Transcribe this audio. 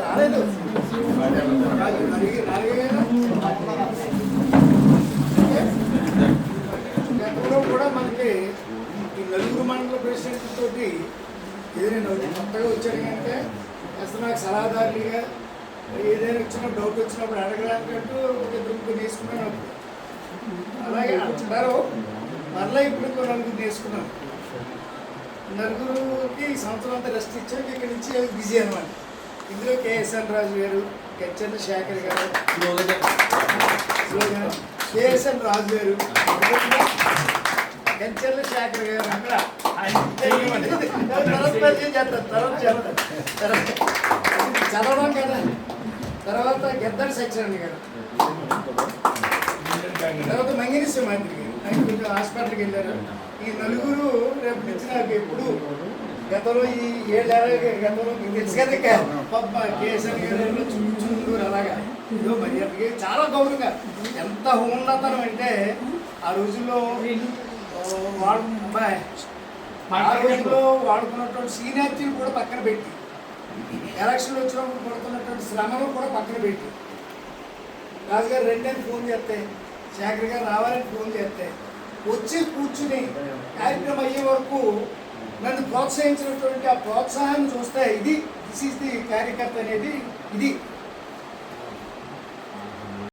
రాలేదు కూడా మనకి ఈ నలుగురు మండల ప్రెసిడెంట్ తోటి ఏదైనా కొత్తగా వచ్చాడు అంటే అసలు నాకు సలహాదారులుగా ఏదైనా వచ్చినప్పుడు డౌట్ వచ్చినప్పుడు అడగడానికంటూ ఒక ఇద్దరు ముగ్గురు తీసుకున్నాను అలాగే అంటున్నారు మరలా ఇప్పుడు ఇంకో నలుగురు తీసుకున్నాం నలుగురికి ఈ సంవత్సరం అంతా రెస్ట్ ఇచ్చాక ఇక్కడ నుంచి బిజీ అనమాట ఇందులో కేఎస్ఎన్ రాజు గారు హెచ్ఎన్ శేఖర్ గారు కేఎస్ఎన్ రాజు గారు హెచ్ఎన్ శేఖర్ గారు అక్కడ తర్వాత పరిచయం చేస్తారు? తర్వాత తర్వాత చదవడం కదా. తర్వాత గద్దర్ సత్యనారాయణ గారు. తర్వాత మంగిని సింహాద్రి గారు. ఆయన కొంచెం హాస్పిటల్కి వెళ్ళారు. ఈ నలుగురు రేపు నుంచి నాకు ఎప్పుడు? గతంలో ఈ ఏళ్ళ గతంలో మీకు తెలుసు కదా ఇక పబ్బ కేసరి గారు చుంచుందూరు అలాగా. ఇదో మర్యాదకి చాలా గౌరవంగా. ఎంత ఉన్నతనం అంటే ఆ రోజుల్లో వాడు ఆ రోజుల్లో వాడుకున్నటువంటి సీనియారిటీ కూడా పక్కన పెట్టి ఎలక్షన్ వచ్చినప్పుడు పడుతున్నటువంటి శ్రమను కూడా పక్కన పెట్టి. రాజుగారు రెండేళ్ళు ఫోన్ చేస్తే శేఖర్ గారు రావాలని ఫోన్ చేస్తే వచ్చి కూర్చుని కార్యక్రమం అయ్యే వరకు నన్ను ప్రోత్సహించినటువంటి ఆ ప్రోత్సాహాన్ని చూస్తే ఇది దిస్ ఈస్ ది కార్యకర్త అనేది ఇది.